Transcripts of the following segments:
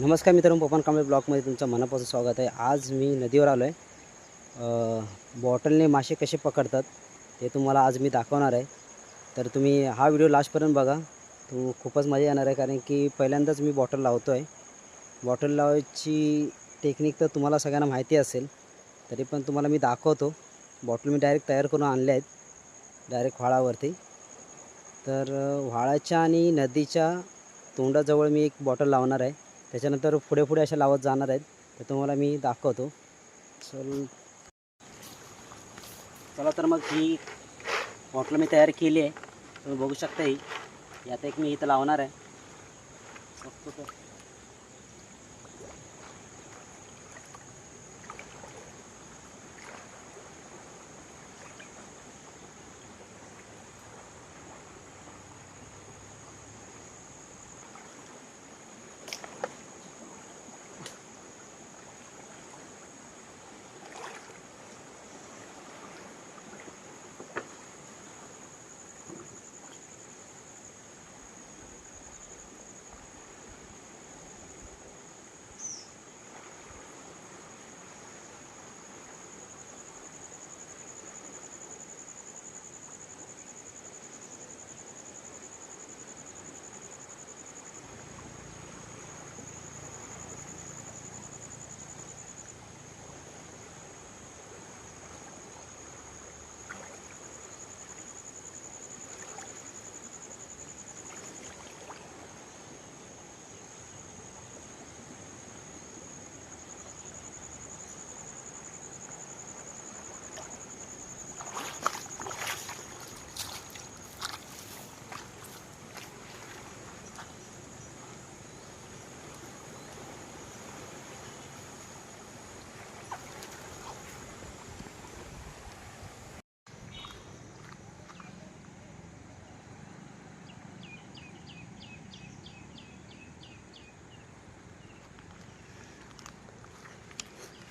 नमस्कार मित्रांनो पवन कांबळे ब्लॉकमध्ये तुमचं मनापासून स्वागत आहे. आज मी नदीवर आलो आहे. बॉटलने मासे कसे पकडतात ते तुम्हाला आज मी दाखवणार आहे. तर तुम्ही हा व्हिडिओ लास्टपर्यंत बघा. तो खूपच मजा येणार आहे कारण की पहिल्यांदाच मी बॉटल लावतो आहे. बॉटल लावायची टेक्निक तर तुम्हाला सगळ्यांना माहिती असेल तरी पण तुम्हाला मी दाखवतो. बॉटल मी डायरेक्ट तयार करून आणले आहेत डायरेक्ट व्हाळावरती. तर व्हाळाच्या आणि नदीच्या तोंडाजवळ मी एक बॉटल लावणार आहे. त्याच्यानंतर पुढे पुढे अशा लावत जाणार आहेत. तर तुम्हाला मी दाखवतो. चल. चला तर मग ही बॉटल मी तयार केली आहे. तुम्ही बघू शकता ही यात एक मी इथं लावणार आहे.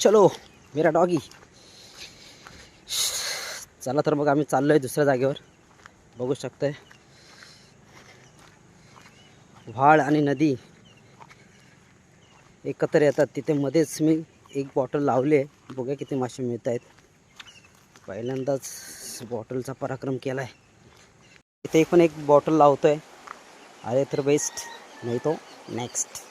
चलो मेरा डॉगी चला तर मग आम्ही चाललो आहे दुसऱ्या जागेवर. बघू शकतोय. व्हाळ आणि नदी एकत्र येतात. तिथे मध्येच मी एक बॉटल लावली आहे. बघूया किती मासे मिळत आहेत. पहिल्यांदाच बॉटलचा पराक्रम केला आहे इथे पण एक बॉटल लावतो आहे अरे तर बेस्ट नाही तो नेक्स्ट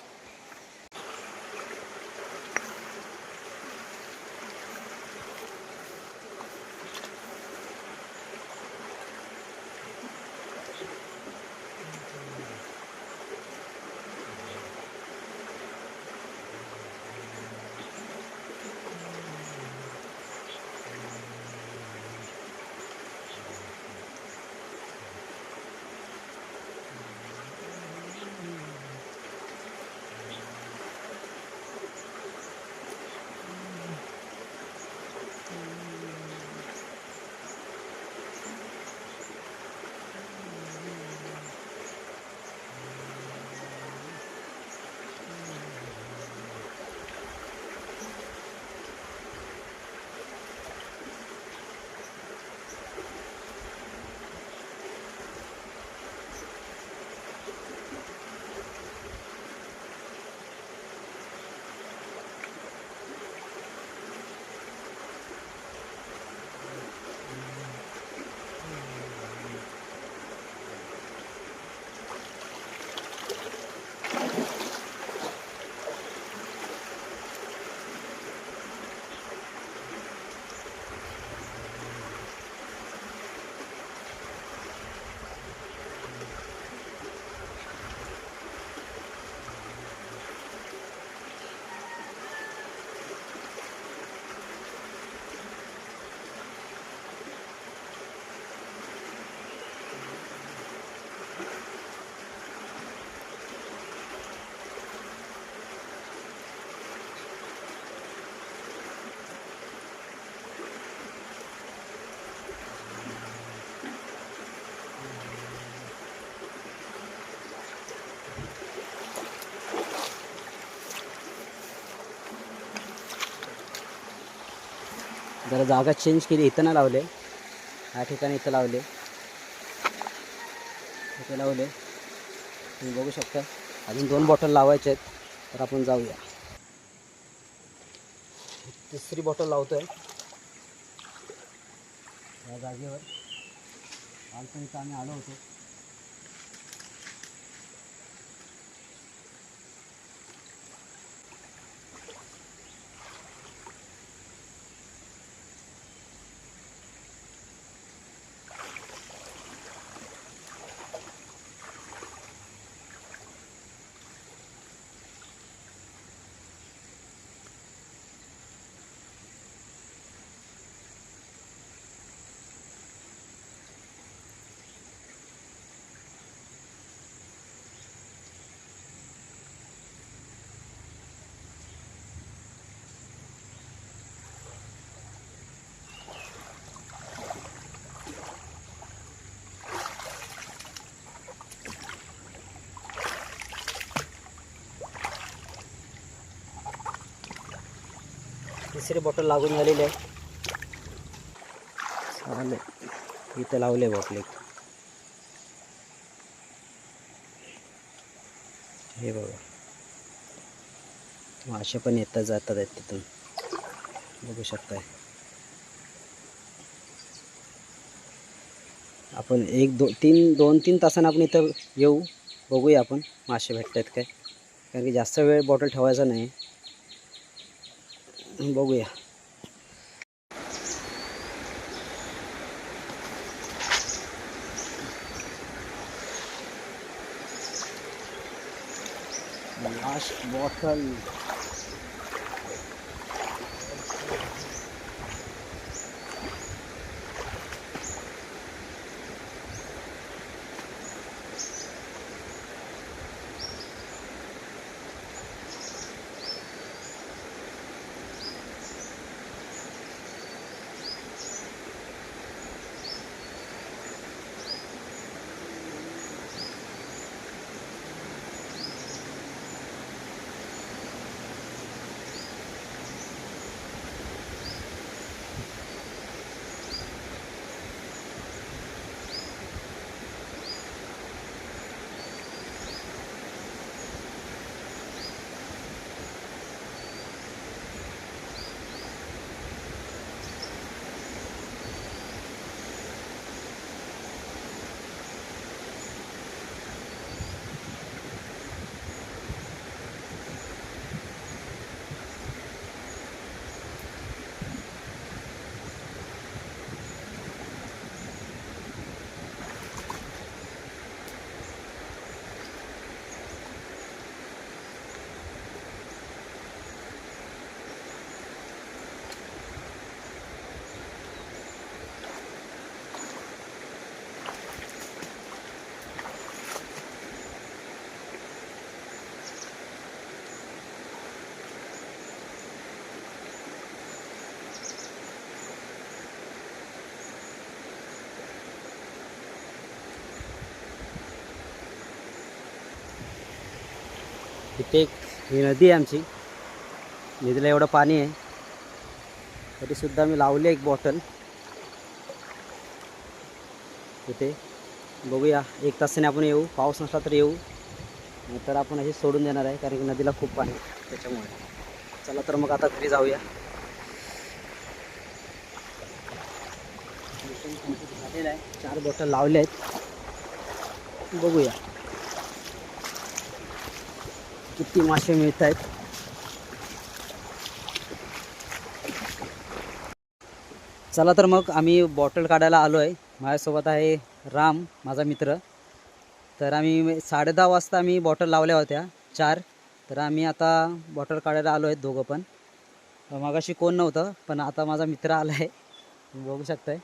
जरा जागा चेंज केली. इथं ना लावले. ह्या ठिकाणी इथं लावले. इथं लावले. तुम्ही बघू शकता. अजून दोन बॉटल लावायचे आहेत. तर आपण जाऊया. तिसरी बॉटल लावतोय. या जागेवर. काल पण इथं आम्ही आलो होतो. तिसरी बॉटल लागून झालेली आहे. चालेल. इथं लावले बॉटल एक. हे बघा. मासे पण येतात जातात आहेत तिथून. बघू शकताय. आपण एक दो तीन दोन तीन तासानं आपण इथं येऊ. बघूया आपण. मासे भेटत आहेत काय? कारण की जास्त वेळ बॉटल ठेवायचा नाही. बघूया. लास्ट बॉटल इथे एक ही नदी आहे आमची. नदीला एवढं पाणी आहे. तरीसुद्धा मी लावली एक बॉटल इथे बघूया एक तासाने आपण येऊ. पाऊस नसला तर येऊ. तर आपण अशी सोडून देणार आहे कारण की नदीला खूप पाणी आहे त्याच्यामुळे. चला तर मग आता घरी जाऊया. झालेलं आहे. चार बॉटल लावले आहेत. बघूया. किती मासे मिळत आहेत चला तर मग आम्ही बॉटल काढायला आलो आहे माझ्यासोबत आहे राम माझा मित्र. तर आम्ही साडे दहा वाजता आम्ही बॉटल लावल्या होत्या चार. तर आम्ही आता बॉटल काढायला आलो आहेत दोघं पण. मागाशी कोण नव्हतं पण आता माझा मित्र आला आहे बघू शकताय.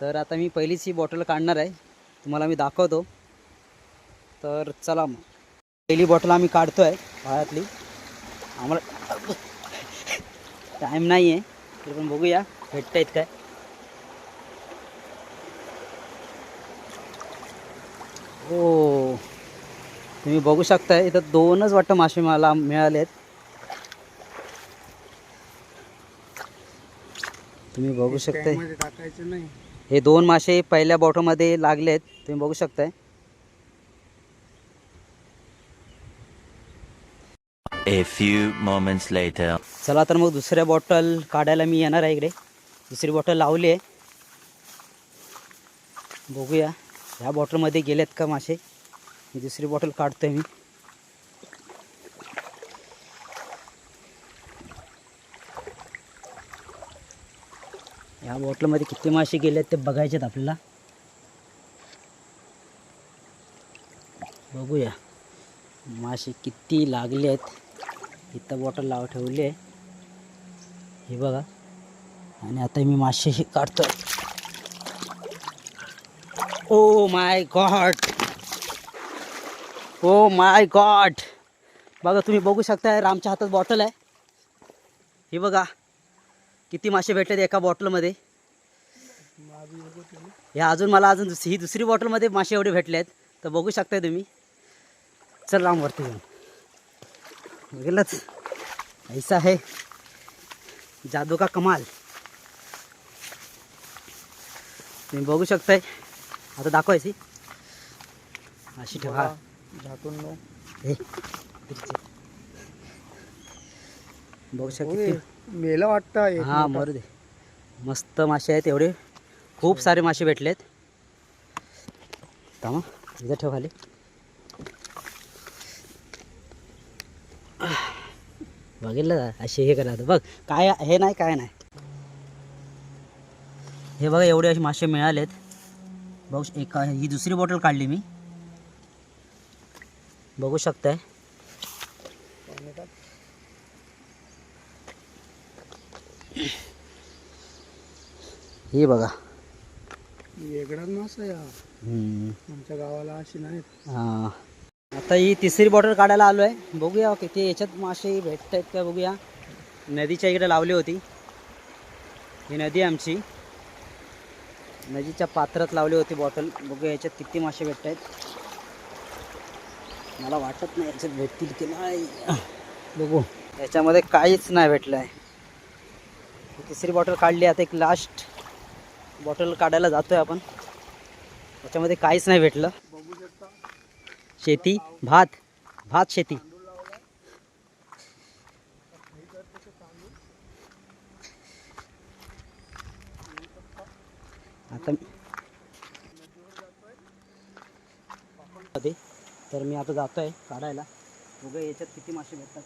तर आता मी पहिलीच ही बॉटल काढणार आहे. तुम्हाला मी दाखवतो. तर चला मग. पहिली बॉटल आम्ही काढतो आहे भाळ्यातली आम्हाला टाईम नाही आहे तरी पण बघूया भेटत आहेत काय? हो. तुम्ही बघू शकता इथं दोनच वाटतं मासे मला मिळाले आहेत तुम्ही बघू शकताय. हे दोन मासे पहिल्या बॉटलमध्ये लागले आहेत तुम्ही बघू शकताय. A few moments later. चला तर मग दुसऱ्या बॉटल काढायला मी येणार आहे इकडे. दुसरी बॉटल लावली आहे. बघूया. ह्या बॉटलमध्ये गेलेत का मासे? दुसरी बॉटल काढतोय मी. या बॉटलमध्ये किती मासे गेलेत ते बघायचेत आपल्याला. बघूया. मासे किती लागले आहेत इथं बॉटल लावा ठेवली आहे. हे बघा. आणि आता मी मासेही काढतो oh my God oh my God बघा तुम्ही बघू शकताय रामच्या हातात बॉटल आहे. हे बघा किती मासे भेटतात एका बॉटलमध्ये हे अजून मला अजून दुसरी ही दुसरी बॉटलमध्ये मासे एवढे भेटले आहेत तर बघू शकताय तुम्ही. चल राम वरती जाऊन बघितलंच ऐसा है. जादू का कमाल. तुम्ही बघू शकताय. आता दाखवायची अशी ठेवा. झाकून हे. बघू शकता मेला वाटतं हां. मरू दे. मस्त मासे आहेत एवढे. खूप सारे मासे भेटलेत. थांबा इथं ठेव खाली. बघितलं असे हे करा आता बघ काय हे नाही काय नाही. हे बघा एवढे असे मासे मिळालेत. बघू एका ही दुसरी बॉटल काढली मी. बघू शकताय. ही बघा. वेगळाच मासा. आमच्या गावाला अशी नाहीत. हा. आता ही तिसरी बॉटल काढायला आलो आहे बघूया किती याच्यात मासे भेटत आहेत का बघूया. नदीच्या इकडे लावली होती. ही नदी आहे आमची. नदीच्या पात्रात लावली होती बॉटल बघूया याच्यात किती मासे भेटत आहेत मला वाटत नाही याच्यात भेटतील की नाही. बघू. याच्यामध्ये काहीच नाही भेटलं आहे तिसरी बॉटल काढली. आता एक लास्ट बॉटल काढायला जातो आहे आपण. त्याच्यामध्ये काहीच नाही भेटलं. शेती भात भात शेती. आता तर मी आता जातो आहे काढायला. बघा याच्यात किती मासे भेटतात.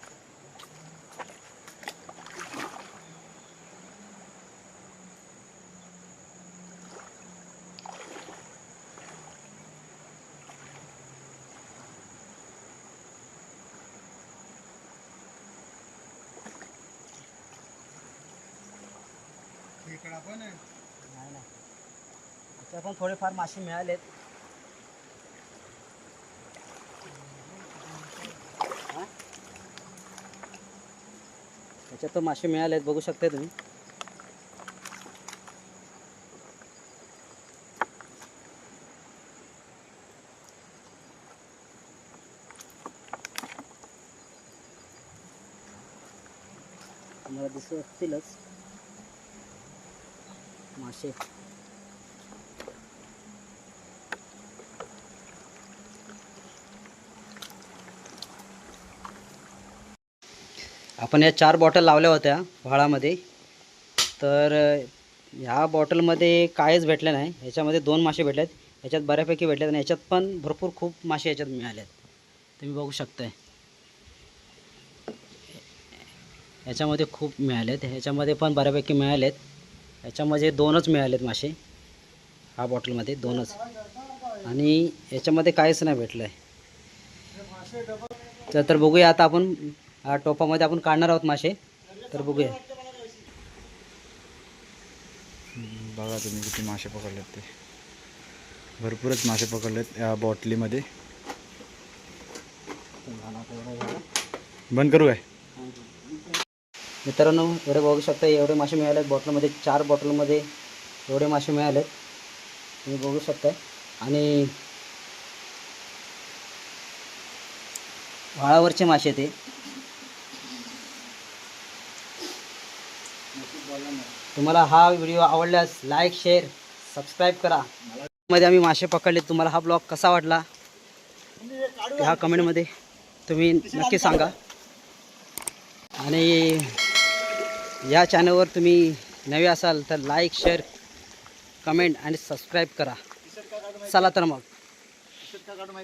खेकडा पण आहे नाही नाही. याच्यात पण थोडेफार मासे मिळालेत. त्याच्यात तर मासे मिळालेत बघू शकता तुम्ही. तुम्हाला दिसत असतीलच मासे. आपण या चार बॉटल लावल्या होत्या व्हाळामध्ये. तर ह्या बॉटलमध्ये काहीच भेटलं नाही. ह्याच्यामध्ये दोन मासे भेटले आहेत ह्याच्यात बऱ्यापैकी भेटलेत आणि ह्याच्यात पण भरपूर खूप मासे ह्याच्यात आहेत तुम्ही बघू शकताय. ह्याच्यामध्ये खूप मिळाले आहेत ह्याच्यामध्ये पण बऱ्यापैकी मिळालेत. याच्यामध्ये दोनच मिळालेत मासे. हा बॉटलमध्ये दोनच. आणि याच्यामध्ये काहीच नाही भेटलं आहे तर तर बघूया आता आपण टोपामध्ये आपण काढणार आहोत मासे. तर बघूया. बघा तुम्ही किती मासे पकडलेत ते. भरपूरच मासे पकडलेत या बॉटलीमध्ये. बंद करू काय? मित्रांनो एवढे बघू शकता एवढे मासे मिळाले आहेत बॉटलमध्ये चार बॉटलमध्ये एवढे मासे मिळालेत. तुम्ही बघू शकता आणि व्हाळावरचे मासे ते. तुम्हाला हा व्हिडिओ आवडल्यास लाईक शेअर सबस्क्राईब करा. मध्ये आम्ही मासे पकडले. तुम्हाला हा ब्लॉग कसा वाटला? ह्या कमेंटमध्ये तुम्ही नक्की सांगा. आणि या चॅनलवर तुम्ही नवे असाल तर लाईक शेअर कमेंट आणि सबस्क्राईब करा. चला तर मग.